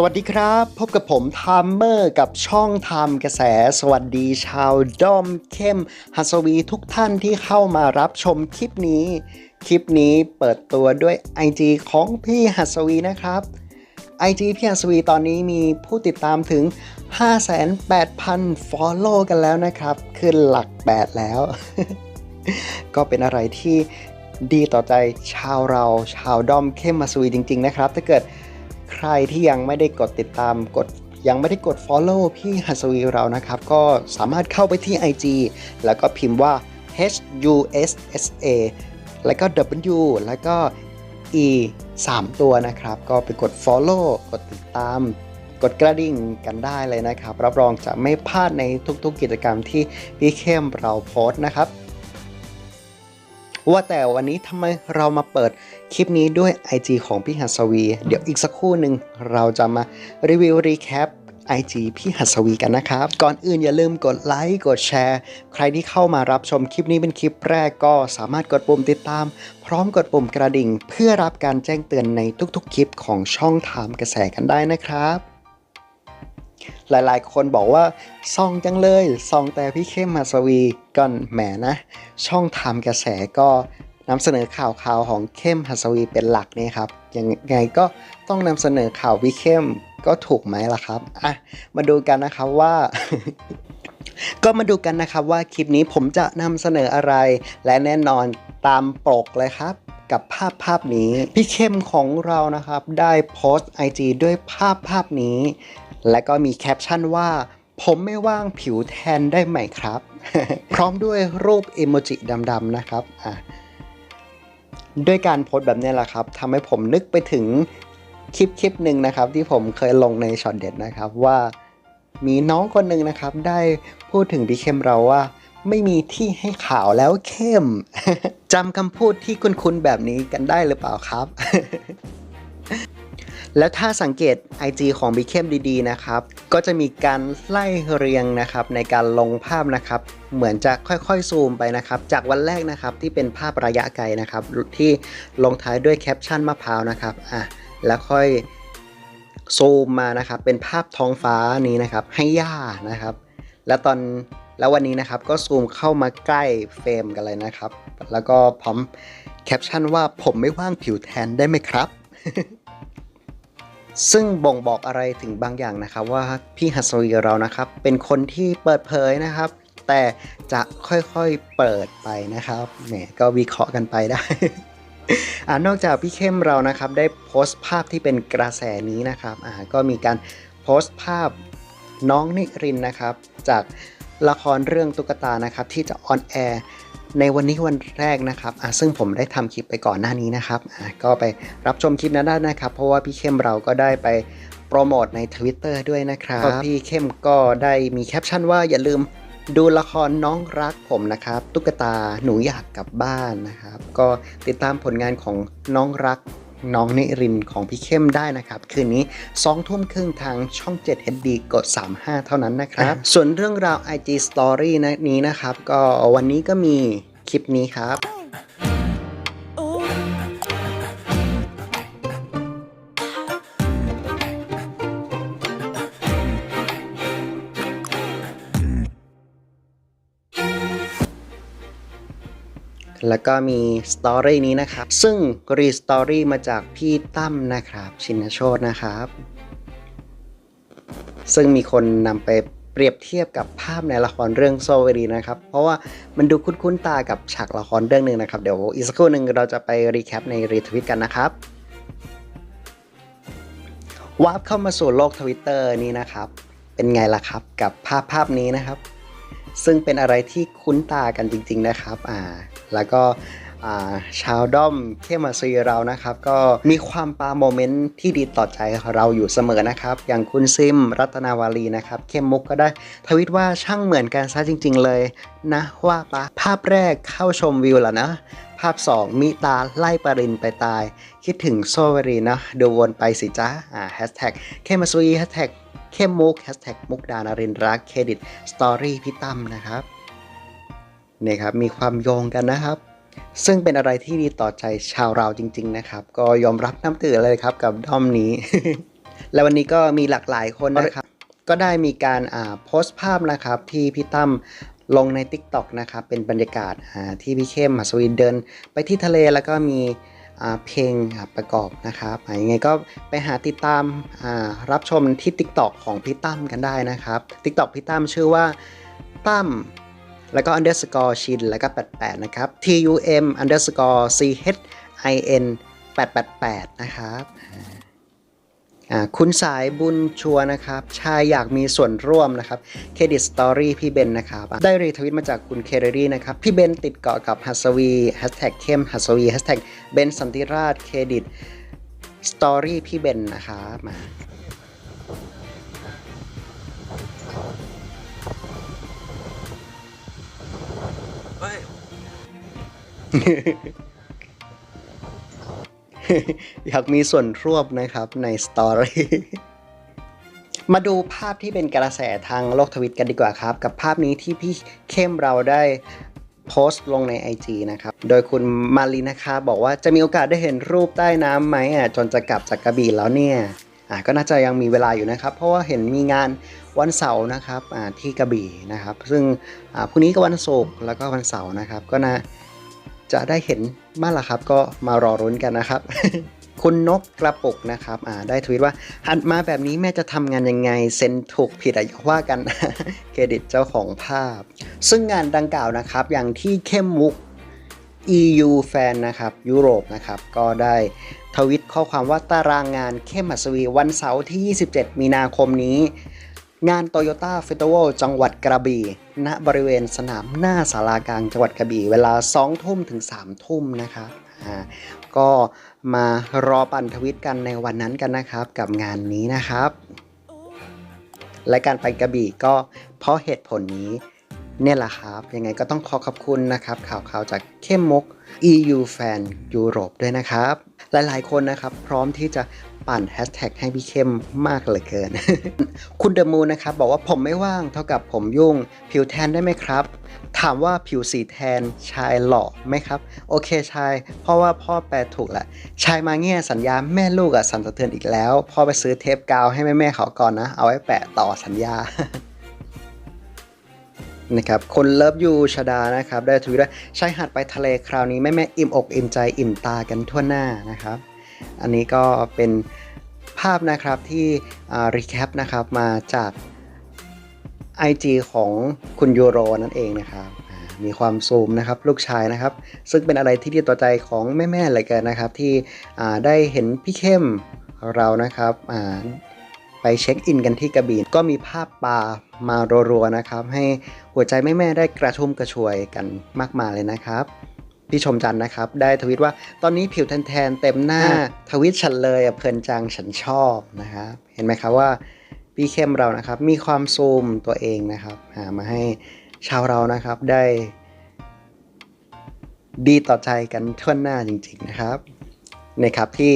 สวัสดีครับ พบกับผมทามเมอร์กับช่องทำกระแส สวัสดีชาวด้อมเข้มฮัสวีทุกท่านที่เข้ามารับชมคลิปนี้ คลิปนี้เปิดตัวด้วย IG ของพี่ฮัสวีนะครับ IG พี่ฮัสวีตอนนี้มีผู้ติดตามถึง 58,000 follow กันแล้วนะครับ ขึ้นหลัก 8 แล้ว ก็เป็นอะไรที่ดีต่อใจชาวเราชาวด้อมเข้มมาสวีจริง ๆ นะครับ ถ้าเกิด ใครที่ยังไม่ได้กดติดตามกดยังไม่ได้กด Follow พี่ฮัสวีเรานะครับ ก็สามารถเข้าไปที่ IG แล้วก็พิมพ์ว่า H U S S A แล้วก็ W แล้วก็ E 3 ตัวนะครับ ก็ไปกด Follow กดติดตาม กดกระดิ่งกันได้เลยนะครับ รับรองจะไม่พลาดในทุกๆกิจกรรมที่พี่เข้มเราโพสต์นะครับ ว่าแต่วันนี้ทำไมเรามาเปิดคลิปนี้ด้วย IG ของพี่หัสวี เดี๋ยวอีกสักครู่หนึ่งเราจะมารีวิวรีแคป IG พี่หัสวีกันนะครับ ก่อนอื่นอย่าลืมกดไลค์กดแชร์ ใครที่เข้ามารับชมคลิปนี้เป็นคลิปแรกก็สามารถกดปุ่มติดตาม พร้อมกดปุ่มกระดิ่ง เพื่อรับการแจ้งเตือนในทุกๆ คลิปของช่องถามกระแสกันได้นะครับ หลายๆ คนบอกว่าซองจังเลยซองแต่พี่เข้มมาสวีก่อนแหมนะ ช่องทำกระแสก็นำเสนอข่าวข่าวของเข้มหัสวีเป็นหลักนี่ครับยังไงก็ต้องนำเสนอข่าวพี่เข้มก็ถูกไหมล่ะครับอะมาดูกันนะครับว่า ก็มาดูกันนะครับว่าคลิปนี้ผมจะนำเสนออะไร และแน่นอนตามปกเลยครับ กับภาพภาพนี้ พี่เข้มของเรานะครับ ได้โพสต์ IG ด้วยภาพภาพนี้ และก็มีแคปชั่นว่า ผมไม่ว่างผิวแทนได้ไหมครับ พร้อมด้วยรูปอิโมจิดำๆนะครับอะด้วยการโพสต์แบบนี้แหละครับทำให้ผมนึกไปถึงคลิปคลิปหนึ่งนะครับ ที่ผมเคยลงในช็อตเด็ดนะครับว่า มีน้องคนหนึ่งนะครับ ได้พูดถึงพี่เข้มเราว่า ไม่มีที่ให้ขาวแล้วเข้มจำคำพูดที่คุ้นๆแบบนี้กันได้หรือเปล่าครับ แล้วถ้าสังเกต IG ของบิเข้มดีๆนะครับ ก็จะมีการไล่เรียงนะครับในการลงภาพนะครับ เหมือนจะค่อยๆซูมไปนะครับ จากวันแรกนะครับที่เป็นภาพระยะไกลนะครับ ที่ลงท้ายด้วยแคปชั่นมะพร้าวนะครับอะแล้วค่อยซูมมานะครับเป็นภาพท้องฟ้านี้นะครับให้ย่านะครับ แล้วตอนแล้ววันนี้นะครับก็ซูมเข้ามาใกล้เฟรมกันเลยนะครับ แล้วก็พร้อมแคปชั่นว่าผมไม่ว่างผิวแทนได้ไหมครับ ซึ่งบ่งบอกอะไรถึงบางอย่างนะครับ ว่าพี่ฮัสวีเรานะครับ เป็นคนที่เปิดเผยนะครับ แต่จะค่อยๆเปิดไปนะครับเนี่ยก็วิเคราะห์กันไปได้อ่านอกจากพี่เข้มเรานะครับได้โพสต์ภาพที่เป็นกระแสนี้นะครับอ่าก็มีการโพสต์ภาพน้องนิรินนะครับ จาก ละครเรื่องตุ๊กตานะครับที่จะออนแอร์ในวันนี้วันแรกนะครับอ่าซึ่งผมได้ทำคลิปไปก่อนหน้านี้นะครับอ่าก็ไปรับชมคลิปนั้นได้นะครับ เพราะว่าพี่เข้มเราก็ได้ไปโปรโมทใน Twitter ด้วยนะครับก็พี่เข้มก็ได้มีแคปชั่นว่าอย่าลืมดูละครน้องรักผมนะครับ ตุ๊กตาหนูอยากกลับบ้านนะครับ ก็ติดตามผลงานของน้องรัก น้องนิรินของพี่เข้มได้นะครับ คืนนี้2ทุ่มครึ่งทางช่อง 7 HD กด 35 เท่านั้นนะครับ ส่วนเรื่องราว IG Story นะนี้นะครับ ก็วันนี้ก็มีคลิปนี้ครับ แล้วก็มีสตอรี่นี้นะครับ ซึ่งรีสตอรี่มาจากพี่ตั้มนะครับ ชินโชตนะครับ ซึ่งมีคนนำไปเปรียบเทียบกับภาพในละครเรื่องโซเวรีนะครับ เพราะว่ามันดูคุ้นๆตากับฉากละครเรื่องหนึ่งนะครับ เดี๋ยวอีกสักครู่หนึ่งเราจะไปรีแคปในรีทวิตกันนะครับวาร์ปเข้ามาสู่โลกทวิตเตอร์นี้นะครับ เป็นไงล่ะครับกับภาพภาพนี้นะครับ ซึ่งเป็นอะไรที่คุ้นตากันจริง ๆ นะครับ อ่า แล้วก็ชาวด้อมเข้มาซีเรานะครับ ก็มีความปาโมเมนต์ที่ดีต่อใจเราอยู่เสมอนะครับ อย่างคุณซิมรัตนาวารีนะครับเข้มมุกก็ได้ทวิตว่าช่างเหมือนกันซะจริง ๆ เลยนะว่าปะภาพแรกเข้าชมวิวแล้วนะภาพ 2 มิตาไล่ปรินไปตาย คิดถึงโซเวรีนะดูวนไปสิจ้าอ่าแฮชแท็กเข้มมาซีแฮชแท็กเข้มมุกแฮชแท็กมุกดานารินรักเครดิตสตอรี่พี่ตั้มนะครับ นี่ยครับมีความโยงกันนะครับ ซึ่งเป็นอะไรที่ดีต่อใจชาวเราจริง ๆนะครับ ก็ยอมรับน้ำตื่นเลยครับกับด้อมนี้ และวันนี้ก็มีหลากหลายคนนะครับ ก็ได้มีการอ่าโพสต์ภาพนะครับที่พี่ตั้มลงใน TikTok นะครับเป็นบรรยากาศาที่พี่เข้มหัสวีเดินไปที่ทะเลแล้วก็มีอ่าเพลงประกอบนะครับยังไงก็ไปหาติดตามอ่ารับชมที่ TikTok ของพี่ตั้มกันได้นะครับ TikTok พี่ตั้มชื่อว่าตั้ม แล้วก็ underscore ชินแล้วก็ 88 นะครับ tum underscore ch in 888 นะครับคุณสายบุญชัวนะครับ ชายอยากมีส่วนร่วมนะครับเครดิตสตอรี่พี่เบนนะครับ ได้รีทวิตมาจากคุณเคเรรี่นะครับ พี่เบนติดเกาะกับฮัสวีแฮชแท็กเข้มฮัสวีแฮชแท็กเบนสันติราชเครดิตสตอรี่พี่เบนนะครับมา เฮ้ยอยากมีส่วนร่วมนะครับในสตอรี่มาดูภาพที่เป็นกระแสทางโลกทวิตกันดีกว่าครับ กับภาพนี้ที่พี่เข้มเราได้โพสต์ลงใน IG นะครับ โดยคุณมารีนะคะบอกว่าจะมีโอกาสได้เห็นรูปใต้น้ำไหมอะจนจะกลับจากกระบี่แล้วเนี่ย อะก็น่าจะยังมีเวลาอยู่นะครับ เพราะว่าเห็นมีงานวันเสาร์นะครับอ่าที่กระบี่นะครับ ซึ่งอ่าพรุ่งนี้ก็วันศุกร์แล้วก็วันเสาร์นะครับ ก็น่าจะได้เห็นบ้างละครับ ก็มารอรุ้นกันนะครับ คุณนกกระปุกนะครับอ่าได้ทวีตว่าหันมาแบบนี้แม่จะทำงานยังไงเซ็นถูกผิดอะอย่าว่ากัน เครดิตเจ้าของภาพ ซึ่งงานดังกล่าวนะครับ อย่างที่เข้มมุก EU แฟนนะครับยุโรปนะครับก็ได้ทวิตข้อความว่าตารางงานเข้มหัสวีวันเสาร์ที่ 27 มีนาคมนี้ งาน Toyota f e s t i v a l จังหวัดกระบี่ณบริเวณสนามหน้าสารากลางจังหวัดกระบี่ เวลา 2 ทุ่มถึง 3 ทุ่มนะครับก็มารอปั่นทวิตกันในวันนั้นกันนะครับกับงานนี้นะครับ และการไปกระบี่ก็เพราะเหตุผลนี้ เนี่ยแหละครับ ยังไงก็ต้องขอขอบคุณนะครับ ข่าวข่าวจากเข้มมก EU แฟนยุโรปด้วยนะครับ หลายๆคนนะครับ พร้อมที่จะปั่นแฮชแท็กให้พี่เข้มมากเหลือเกิน คุณเดอะมูนนะครับ บอกว่าผมไม่ว่างเท่ากับผมยุ่ง ผิวแทนได้ไหมครับ ถามว่าผิวสีแทนชายหล่อไหมครับ โอเคชาย เพราะว่าพ่อแปลถูกแหละ ชายมาเงี้ยสัญญาแม่ลูกอะสันสะเทือนอีกแล้ว พ่อไปซื้อเทปกาวให้แม่แม่ๆเขาก่อนนะ เอาไว้แปะต่อสัญญา นะครับคนเลิฟยูชดานะครับได้ทวีตว่าชายหาดไปทะเลคราวนี้แม่แม่อิ่มอกอิ่มใจอิ่มตากันทั่วหน้านะครับ อันนี้ก็เป็นภาพนะครับที่รีแคปนะครับมาจาก IG ของคุณยูโรนั่นเองนะครับมีความซูมนะครับลูกชายนะครับ ซึ่งเป็นอะไรที่ดีต่อใจของแม่ๆเลยกันนะครับ ที่ได้เห็นพี่เข้มเรานะครับอ่า ไปเช็คอินกันที่กระบี่ก็มีภาพปลามารัวๆนะครับ ให้หัวใจแม่ๆได้กระชุ่มกระชวยกันมากมายเลยนะครับพี่ชมจันทร์นะครับ ได้ทวิตว่าตอนนี้ผิวแทนๆเต็มหน้าทวิตฉันเลยอะเพลินจังฉันชอบนะครับเห็นไหมครับว่าพี่เข้มเรานะครับ มีความซูมตัวเองนะครับหามาให้ชาวเรานะครับได้ ดีต่อใจกันทั่วหน้าจริง ๆ นะครับ นะครับที่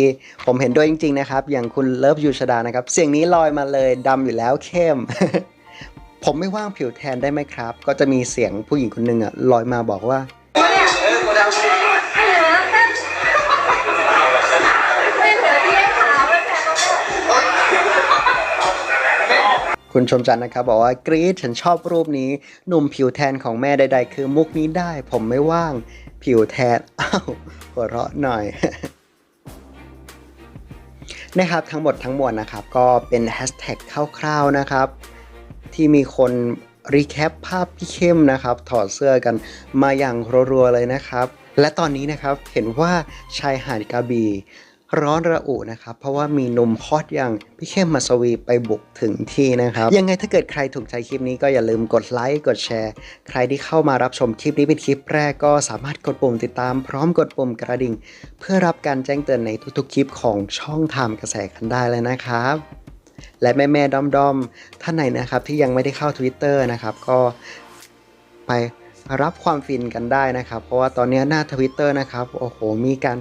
ผมเห็นด้วยจริง ๆ นะครับ อย่างคุณเลิฟยูชดานะครับ เสียงนี้ลอยมาเลยดำอยู่แล้วเข้ม ผมไม่ว่างผิวแทนได้ไหมครับ ก็จะมีเสียงผู้หญิงคนหนึ่งอะลอยมาบอกว่าคุณชมจันนะครับบอกว่ากรีดฉันชอบรูปนี้ หนุ่มผิวแทนของแม่ใดๆ คือมุกนี้ได้ ผมไม่ว่าง ผิวแทนอ้าวหัวเราะหน่อย นะครับทั้งหมดทั้งมวลนะครับ ก็เป็นแฮชแท็กคร่าวๆนะครับ ที่มีคนรีแคปภาพพี่เข้มนะครับ ถอดเสื้อกันมาอย่างรัวๆเลยนะครับ และตอนนี้นะครับเห็นว่าชายหาดกระบี่ ร้อนระอุนะครับ เพราะว่ามีหนุ่มฮอตอย่างพี่เข้มมัสวีไปบุกถึงที่นะครับ ยังไงถ้าเกิดใครถูกใจคลิปนี้ก็อย่าลืมกดไลค์กดแชร์ ใครที่เข้ามารับชมคลิปนี้เป็นคลิปแรกก็สามารถกดปุ่มติดตาม พร้อมกดปุ่มกระดิ่ง เพื่อรับการแจ้งเตือนในทุกๆคลิปของช่องทำกระแสกันได้เลยนะครับและแม่แม่ๆด้อมๆท่านไหนนะครับที่ยังไม่ได้เข้า Twitter นะครับก็ไปรับความฟินกันได้นะครับ เพราะว่าตอนนี้หน้า Twitter นะครับโอ้โหมีการ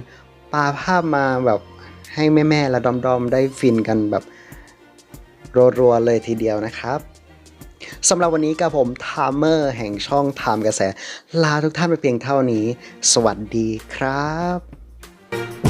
ปาภาพมาแบบให้แม่ๆและดอมๆได้ฟินกันแบบรัวๆเลยทีเดียวนะครับสำหรับวันนี้กับผมทามเมอร์แห่งช่องทามกระแส ลาทุกท่านไปเพียงเท่านี้ สวัสดีครับ